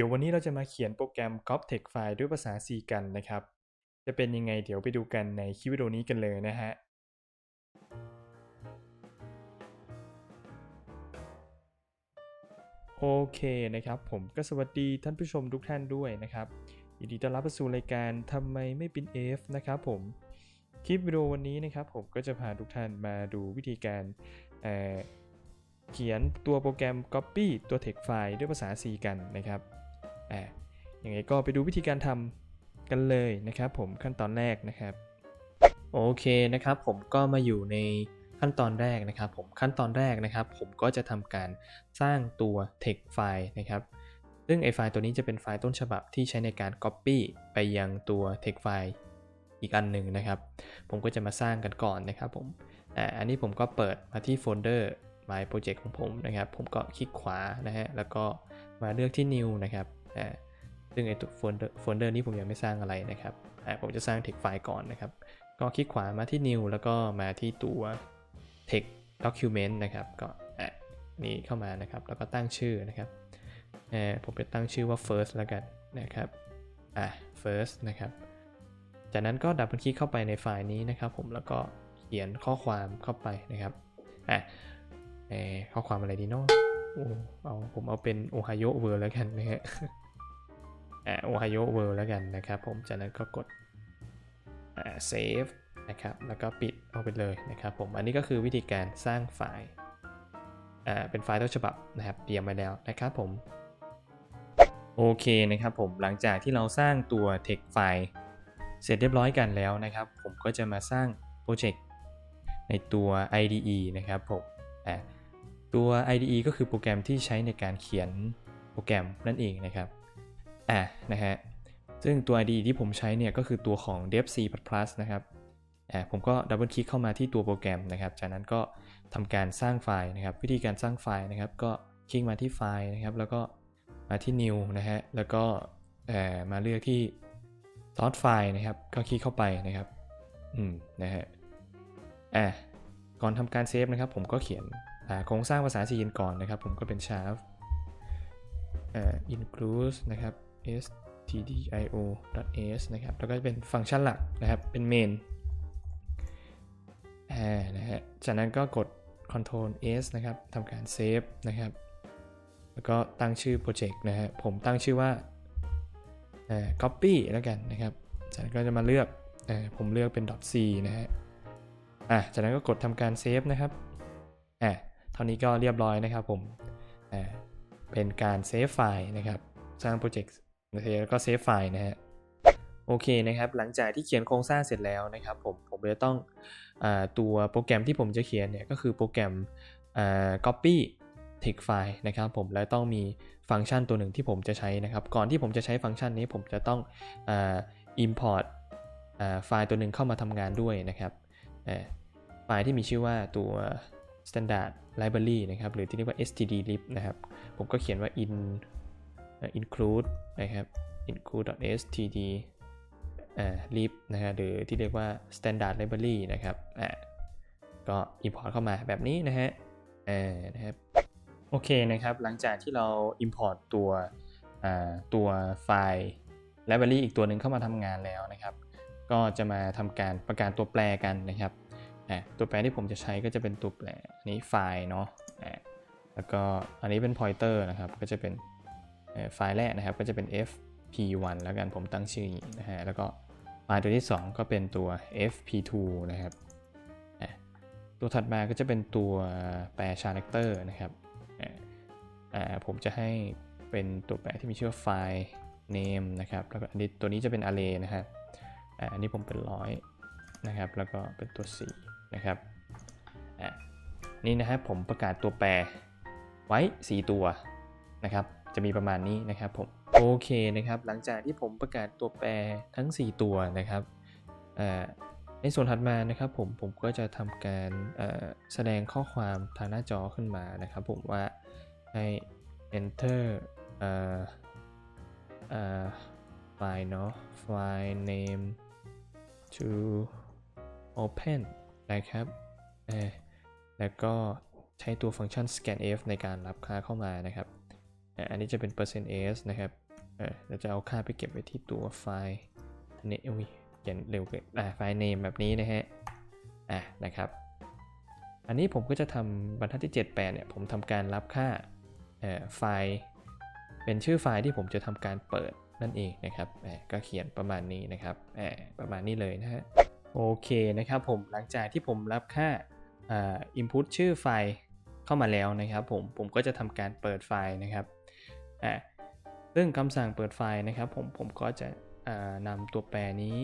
ดี๋ยววันนี้เราจะมาเขียนโปรแกรม g o p t e x t File ด้วยภาษา C กันนะครับ จะเป็นยังไงเดี๋ยวไปดูกันในคลิปวิดีโอนี้กันเลยนะฮะโอเคนะครับผมก็สวัสดีท่านผู้ชมทุกท่านด้วยนะครับยินดีต้อนรับเข้าสู่รายการทำไมไม่เป็น F นะครับผมคลิปวิดีโอวันนี้นะครับผมก็จะพาทุกท่านมาดูวิธีการเเขียนตัวโปรแกรม Copy ตัว Text File ด้วยภาษา C กันนะครับ อ่ายังไงก็ไปดูวิธีการทำกันเลยนะครับผมขั้นตอนแรกนะครับ โอเคนะครับผมก็มาอยู่ในขั้นตอนแรกนะครับ ผมขั้นตอนแรกนะครับ ผมก็จะทำการสร้างตัว text file นะครับซึ่งไอไฟล์ตัวนี้จะเป็นไฟล์ต้นฉบับที่ใช้ในการ copy ไปยังตัว text file อีกอันหนึ่งนะครับ ผมก็จะมาสร้างกันก่อนนะครับผมอ่าอันนี้ผมก็เปิดมาที่โฟลเดอร์ my project ของผมนะครับ ผมก็คลิกขวานะฮะแล้วก็มาเลือกที่ new นะครับ อ่าซึ่งไอตัวโฟลเดอร์โฟลเดอร์นี้ผมยังไม่สร้างอะไรนะครับอ่าผมจะสร้าง text file ก่อนนะครับ ก็คลิกขวามาที่ new แล้วก็มาที่ตัว text document นะครับ ก็อะนี่เข้ามานะครับ แล้วก็ตั้งชื่อนะครับผมจะตั้งชื่อว่า first แล้วกันนะครับอะ first นะครับ จากนั้นก็ดับเบิลคลิกเข้าไปในไฟล์นี้นะครับ ผมแล้วก็เขียนข้อความเข้าไปนะครับอะข้อความอะไรดีเนาะโอ้เอาผมเอาเป็น Ohio World แล้วกันนะฮะ อะ Ohio World แล้วกันนะครับผมจากนั้นก็กดอ่า save นะครับแล้วก็ปิดเอาไปเลยนะครับผมอันนี้ก็คือวิธีการสร้างไฟล์เป็นไฟล์ต้นฉบับนะครับเตรียมไว้แล้วนะครับผมโอเคนะครับผมหลังจากที่เราสร้างตัว text file เสร็จเรียบร้อยกันแล้วนะครับ ผมก็จะมาสร้างโปรเจกต์ในตัว IDE นะครับผมตัว IDE ก็คือโปรแกรมที่ใช้ในการเขียนโปรแกรมนั่นเองนะครับ อ่านะฮะซึ่งตัว ID ที่ผมใช้เนี่ยก็คือตัวของ DevC++ นะครับอ่าผมก็ดับเบิลคลิกเข้ามาที่ตัวโปรแกรมนะครับ จากนั้นก็ทำการสร้างไฟล์นะครับ วิธีการสร้างไฟล์นะครับ ก็คลิกมาที่ไฟล์นะครับ แล้วก็มาที่ new นะฮะแล้วก็อ่อมาเลือกที่ source file นะครับ ก็คลิกเข้าไปนะครับอืมนะฮะอ่าก่อนทำการเซฟนะครับ ผมก็เขียนอ่าโครงสร้างภาษา C ก่อนนะครับ ผมก็เป็น shaft เอ่อ include นะครับ s t d i o. as นะครับ แล้วก็จะเป็นฟังก์ชันหลักนะครับ เป็น main นะฮะ จากนั้นก็กด Ctrl S นะครับ ทำการเซฟนะครับ แล้วก็ตั้งชื่อโปรเจกต์นะฮะ ผมตั้งชื่อว่า copy แล้วกันนะครับ จากนั้นก็จะมาเลือกอผมเลือกเป็น .c นะฮะ อะ จากนั้นก็กดทำการเซฟนะครับ อะ เท่านี้ก็เรียบร้อยนะครับผม อ่าเป็นการเซฟไฟล์นะครับ สร้างโปรเจกต์ แล้วก็เซฟไฟล์นะฮะโอเคนะครับหลังจากที่เขียนโครงสร้างเสร็จแล้วนะครับผมผมจะต้องอตัวโปรแกรมที่ผมจะเขียนเนี่ยก็คือโปรแกรม copy text file นะครับผมและต้องมีฟังก์ชันตัวหนึ่งที่ผมจะใช้นะครับ ก่อนที่ผมจะใช้ฟังก์ชันนี้ผมจะต้องอ import ไฟล์ตัวหนึ่งเข้ามาทำงานด้วยนะครับไฟล์ที่มีชื่อว่าตัว standard library นะครับหรือที่เรียกว่า stdlib นะครับผมก็เขียนว่า in include นะครับ include.std lib นะฮะหรือที่เรียกว่า standard library นะครับอ่าก็ import เข้ามาแบบนี้นะฮะอ่านะครับโอเคนะครับ หลังจากที่เรา import ตัวอ่าตัวไฟล์ library อีกตัวหนึ่งเข้ามาทำงานแล้วนะครับ ก็จะมาทำการประการตัวแปรกันนะครับอ่าตัวแปรที่ผมจะใช้ก็จะเป็นตัวแปรนนี้ไฟล์เนาะอ่าแล้วก็อันนี้เป็น pointer นะครับก็จะเป็น ไฟล์แรกนะครับก็จะเป็น fp1 แล้วกันผมตั้งชื่อนะฮะแล้วก็ไฟล์ตัวที่ 2 ก็เป็นตัว fp2 นะครับตัวถัดมาก็จะเป็นตัวแปร character นะครับผมจะให้เป็นตัวแปรที่มีชื่อว่าไฟล์ name นะครับแล้วก็อันนี้ตัวนี้จะเป็น array นะครับอันนี้ผมเป็นร้อยนะครับแล้วก็เป็นตัว 4 นะครับนี่นะครับผมประกาศตัวแปรไว้ 4 ตัวนะครับ จะมีประมาณนี้นะครับผมโอเคนะครับหลังจากที่ผมประกาศตัวแปรทั้ง 4 ตัวนะครับในส่วนถัดมานะครับผมผมก็จะทำการแสดงข้อความทางหน้าจอขึ้นมานะครับผมว่าให้ enter เอ่อเอ่อไฟล์เนาะไฟล์ name to open นะครับแล้วก็ใช้ตัวฟังก์ชัน scanf ในการรับค่าเข้ามานะครับ อันนี้จะเป็นเปอร์เซ็นต์ s นะครับเราจะเอาค่าไปเก็บไว้ที่ตัวไฟล์อันนี้อุ้ยเขียนเร็วเกินไฟล์ name แบบนี้นะฮะอะนะครับ อันนี้ผมก็จะทำบรรทัดที่ 78เนี่ยผมทำการรับค่าไฟล์ เป็นชื่อไฟล์ที่ผมจะทำการเปิดนั่นเองนะครับก็เขียนประมาณนี้นะครับประมาณนี้เลยนะฮะโอเคนะครับผมหลังจากที่ผมรับค่าอ่า input ชื่อไฟล์เข้ามาแล้วนะครับผมผมก็จะทำการเปิดไฟล์นะครับ อ่าซึ่งคำสั่งเปิดไฟล์นะครับผมผมก็จะนำตัวแปรนี้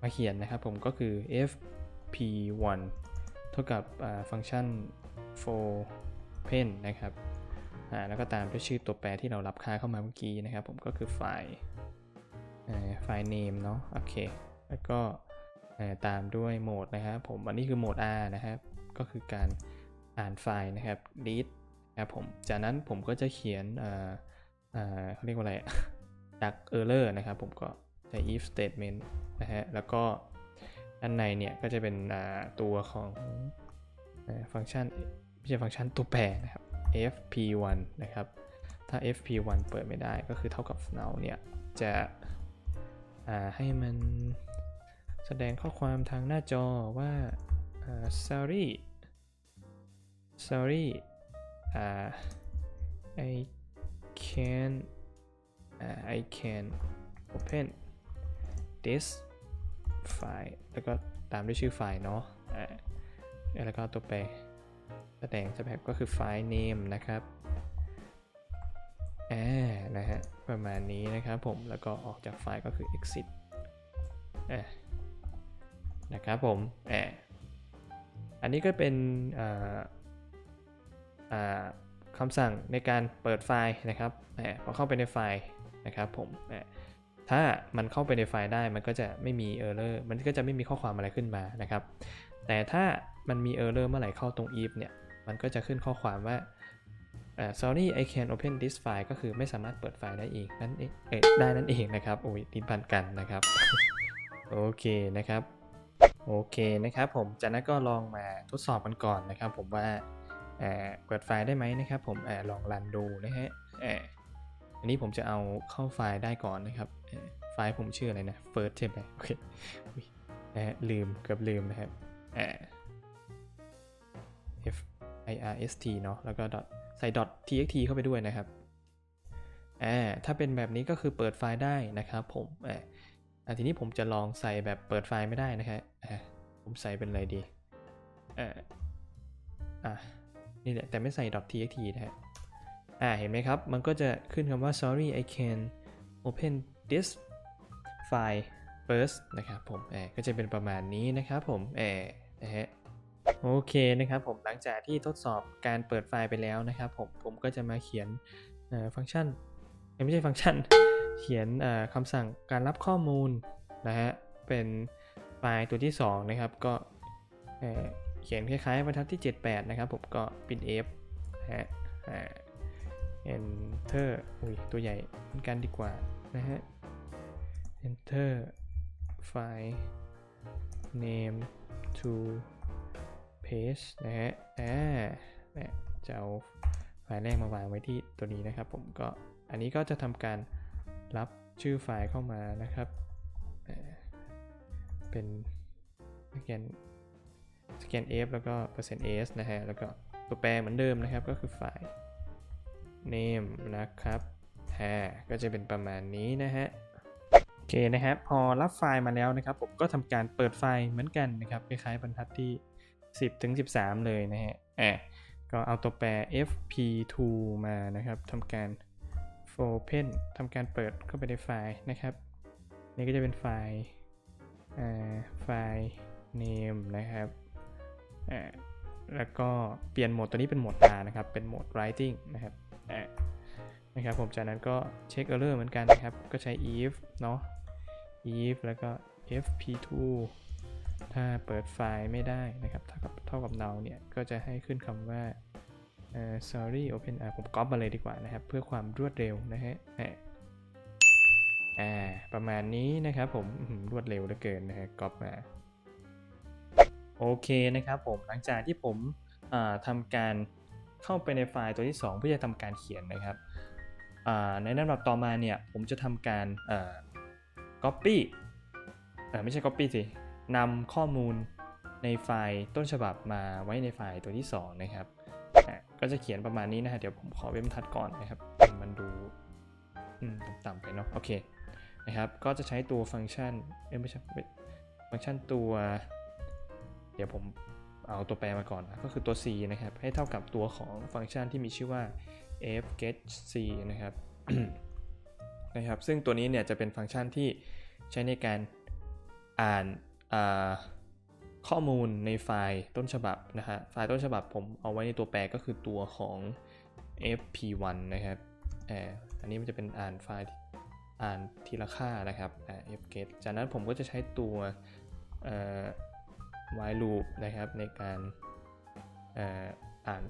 มาเขียนนะครับผมก็คือ fp1 เท่ากับฟังก์ชัน for pen นะครับแล้วก็ตามด้วยชื่อตัวแปรที่เรารับค่าเข้ามาเมื่อกี้นะครับ ผมก็คือไฟล์ไฟล์ name เนาะโอเค แล้วก็ตามด้วยโหมดนะครับผมอันนี้คือโหมด R นะครับ ก็คือการอ่านไฟล์นะครับ read ครับผม จากนั้นผมก็จะเขียนเขาเรียกว่าอะไรจาก error นะครับผมก็ใช้ if statement นะฮะ แล้วก็ด้านในเนี่ยก็จะเป็นตัวของฟังก์ชันไม่ใช่ฟังก์ชันตัวแปรนะครับ fp1 นะครับ ถ้า fp1 เปิดไม่ได้ก็คือเท่ากับ null เนี่ยจะให้มันแสดงข้อความทางหน้าจอว่า sorry sorry อ่า I can อ่า I can open this ไฟล์แล้วก็ตามด้วยชื่อไฟล์เนาะแล้วก็ตัวแปรแสดงสแปก็คือไฟล์ name นะครับอ่านะฮะ ประมาณนี้นะครับผม แล้วก็ออกจากไฟล์ก็คือ exit อ่านะครับผมอ่าอันนี้ก็เป็นอ่าอ่า คำสั่งในการเปิดไฟล์นะครับพอเข้าไปในไฟล์นะครับผมถ้ามันเข้าไปในไฟล์ได้มันก็จะไม่มี error มันก็จะไม่มีข้อความอะไรขึ้นมานะครับ แต่ถ้ามันมี error เลอร์เมื่อไหร่เข้าตรง if เนี่ยมันก็จะขึ้นข้อความว่า sorry I can open this file ก็คือไม่สามารถเปิดไฟล์ได้อีกนั่นเองได้นั่นเองนะครับโอ้ยดิ้นพันกันนะครับ โอเคนะครับ โอเคนะครับผมจากนั้นก็ลองมาทดสอบกันก่อนนะครับ ผมว่า เปิดไฟล์ได้ไหมนะครับ ผมอลองรันดูนะฮะอ่าอันนี้ผมจะเอาเข้าไฟล์ได้ก่อนนะครับ ไฟล์ผมชื่ออะไรนะ first ใช่ไหมโอเคอุ๊ยนะฮะลืมเกือบลืมนะครับอ่า f i r s t เนาะแล้วก็ dot ใส่ dot txt เข้าไปด้วยนะครับอ่าถ้าเป็นแบบนี้ก็คือเปิดไฟล์ได้นะครับผมอ่าอ่าทีนี้ผมจะลองใส่แบบเปิดไฟล์ไม่ได้นะครับอ่าผมใส่เป็นอะไรดีอ่าอ่า นี่แหละแต่ไม่ใส่ .txt นะฮะอ่าเห็นไหมครับ มันก็จะขึ้นคำว่า sorry I can open this file first นะครับผมแอบก็จะเป็นประมาณนี้นะครับผมแอบนะฮะโอเคนะครับผมหลังจากที่ทดสอบการเปิดไฟล์ไปแล้วนะครับผมผมก็จะมาเขียนอ่อฟังก์ชัน ไม่ใช่ฟังก์ชัน เขียนอ่อคำสั่งการรับข้อมูลนะฮะเป็นไฟล์ตัวที่ 2 นะครับก็ เขียนคล้ายๆบรรทัดที่ 78 นะครับผมก็ printf นะฮะอ่า enter อุ้ยตัวใหญ่เหมือนกันดีกว่านะฮะ enter file name to page นะฮะ อ่าเนี่ยจะเอาไฟล์แรกมาวางไว้ที่ตัวนี้นะครับผมก็ อันนี้ก็จะทำการรับชื่อไฟล์เข้ามานะครับ เป็นสแกน สแกน f แล้วก็ %s นะฮะ แล้วก็ตัวแปรเหมือนเดิมนะครับ ก็คือไฟล์ name นะครับฮะก็จะเป็นประมาณนี้นะฮะ โอเคนะครับ พอรับไฟล์มาแล้วนะครับ ผมก็ทำการเปิดไฟล์เหมือนกันนะครับ คล้ายๆบรรทัดที่ 10ถึง13 เลยนะฮะ อะ ก็เอาตัวแปร fp2 มานะครับทำการ open ทำการเปิดเข้าไปในไฟล์นะครับ นี่ก็จะเป็นไฟล์อ่าไฟล์ name นะครับ แล้วก็เปลี่ยนโหมดตัวนี้เป็นโหมด R นะครับ เป็นโหมด writing นะครับนะครับผมจากนั้นก็เช็ค error เหมือนกันนะครับ ก็ใช้ if เนาะ if แล้วก็ fp2 ถ้าเปิดไฟล์ไม่ได้นะครับ เท่ากับเท่ากับ null เนี่ย ก็จะให้ขึ้นคำว่า sorry open อะผมก๊อปมาเลยดีกว่านะครับ เพื่อความรวดเร็วนะฮะอะอ่าประมาณนี้นะครับผมรวดเร็วเหลือเกินนะฮะก๊อปมา โอเคนะครับผมหลังจากที่ผมอ่าทำการเข้าไปในไฟล์ตัวที่ 2 เพื่อจะทำการเขียนนะครับในลำดับต่อมาเนี่ยผมจะทำการเอ่อ copy ไม่ใช่ copy สินำข้อมูลในไฟล์ต้นฉบับมาไว้ในไฟล์ตัวที่ 2 นะครับก็จะเขียนประมาณนี้นะฮะเดี๋ยวผมขอเว้นบทัดก่อนนะครับ มันดูต่ำๆไปเนาะโอเคนะครับก็จะใช้ตัวฟังก์ชันเอ้ไม่ใช่ฟังก์ชันตัว เดี๋ยวผมเอาตัวแปรมาก่อนนะก็คือตัว c นะครับ ให้เท่ากับตัวของฟังก์ชันที่มีชื่อว่า f get c นะครับนะครับ ซึ่งตัวนี้เนี่ยจะเป็นฟังก์ชันที่ใช้ในการอ่านาข้อมูลในไฟล์ต้นฉบับนะฮะ ไฟล์ต้นฉบับผมเอาไว้ในตัวแปรก็คือตัวของ fp1 นะครับอ่ออันนี้มันจะเป็นอ่านไฟล์อ่านทีละค่านะครับ fget จากนั้นผมก็จะใช้ตัว while loop นะครับในการอ่าน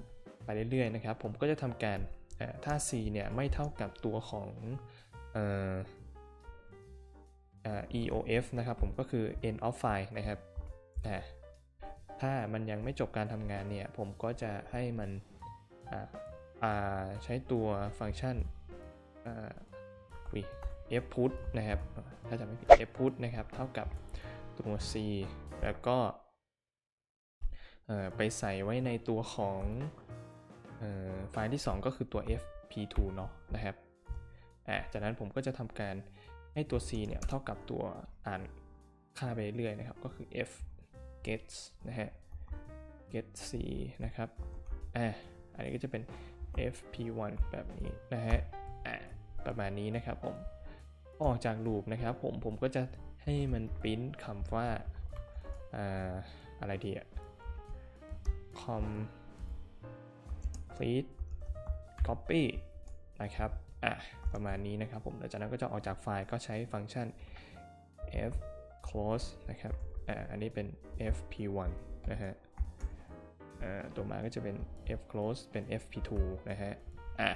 ไปเรื่อยๆนะครับ ผมก็จะทำการถ้า c เนี่ยไม่เท่ากับตัวของออ eof นะครับผมก็คือ end of file นะครับถ้ามันยังไม่จบการทำงานเนี่ยผมก็จะให้มันใช้ตัวฟังก์ชัน f put นะครับ ถ้าจำไม่ผิด f put นะครับ เท่ากับตัว c แล้วก็ ไปใส่ไว้ในตัวของไฟล์ที่ 2 ก็คือตัว fp2 เนาะนะครับอะจากนั้นผมก็จะทำการให้ตัว c เนี่ยเท่ากับตัวอ่านค่าไปเรื่อยนะครับ ก็คือ f get นะฮะ get c นะครับอะอันนี้ก็จะเป็น fp1 แบบนี้นะฮะอะประมาณนี้นะครับผมออกจากลูปนะครับผมผมก็จะให้มันปริ้นคำว่าอ่าอะไรดีอะ complete copy นะครับ อะ ประมาณนี้นะครับผมหลังจากนั้นก็จะออกจากไฟล์ก็ใช้ฟังก์ชัน f close นะครับ อ่า อันนี้เป็น fp1 นะฮะ อ่า ตัวมาก็จะเป็น f close เป็น fp2 นะฮะ อะ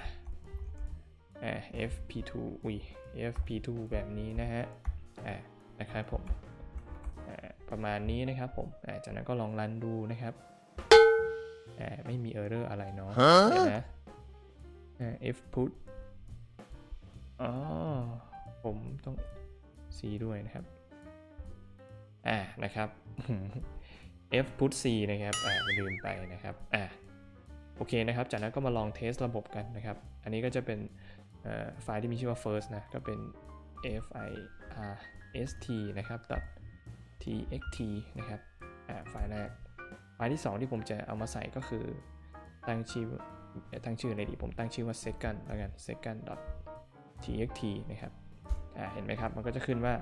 อ่า fp2 อุ้ย fp2 แบบนี้นะฮะ อ่า นะครับผม อ่า ประมาณนี้นะครับผม อ่า จากนั้นก็ลองรันดูนะครับ ไม่มี error อะไรเนาะเดี๋ยวนะอ่า fput อ๋อ ผมต้อง c ด้วยนะครับ อ่า นะครับ fput c นะครับ อ่าลืมไปนะครับ อ่า โอเคนะครับ จากนั้นก็มาลองเทสระบบกันนะครับ อันนี้ก็จะเป็นเอ่อไฟล์ที่มีชื่อว่า first นะ ก็เป็น first นะครับ .txt นะครับ อ่า ไฟล์แรก ไฟล์ที่ 2 ที่ผมจะเอามาใส่ก็คือตั้งชื่อตั้งชื่ออะไรดีผมตั้งชื่อว่า second แล้วกัน second .txt นะครับอ่าเห็นไหมครับ มันก็จะขึ้นว่า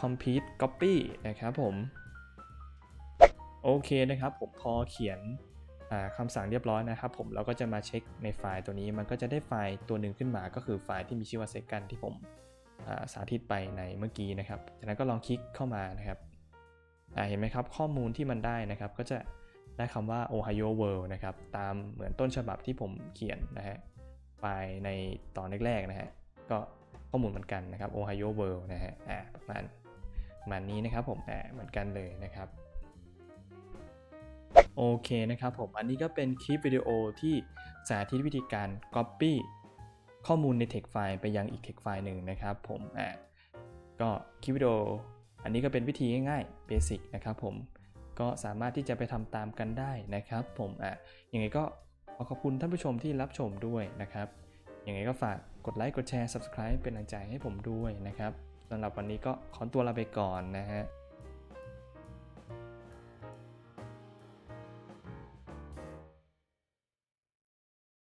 complete copy นะครับผม โอเคนะครับผมพอเขียนคำสั่งเรียบร้อยนะครับผมเราก็จะมาเช็คในไฟล์ตัวนี้มันก็จะได้ไฟล์ตัวหนึ่งขึ้นมาก็คือไฟล์ที่มีชื่อว่า second ที่ผมสาธิตไปในเมื่อกี้นะครับ จากนั้นก็ลองคลิกเข้ามานะครับ เห็นไหมครับข้อมูลที่มันได้นะครับก็จะได้คำว่า Ohio World นะครับตามเหมือนต้นฉบับที่ผมเขียนนะฮะไปในตอนแรกๆนะฮะก็ข้อมูลเหมือนกันนะครับ Ohio World นะฮะอ่าประมาณประมาณนี้นะครับผมอ่าเหมือนกันเลยนะครับโอเคนะครับผมอันนี้ก็เป็นคลิปวิดีโอที่สาธิตวิธีการ Copy ข้อมูลใน text ไฟล์ไปยังอีก text ไฟล์หนึ่งนะครับผมอะก็คลิปวิดีโอ อันนี้ก็เป็นวิธีง่ายๆเบสิกนะครับผมก็สามารถที่จะไปทำตามกันได้นะครับผมอะยังไงก็ขอขอบคุณท่านผู้ชมที่รับชมด้วยนะครับยังไงก็ฝากกดไลค์กดแชร์ Subscribe เป็นกำลังใจให้ผมด้วยนะครับสำหรับวันนี้ก็ขอตัวลาไปก่อนนะฮะ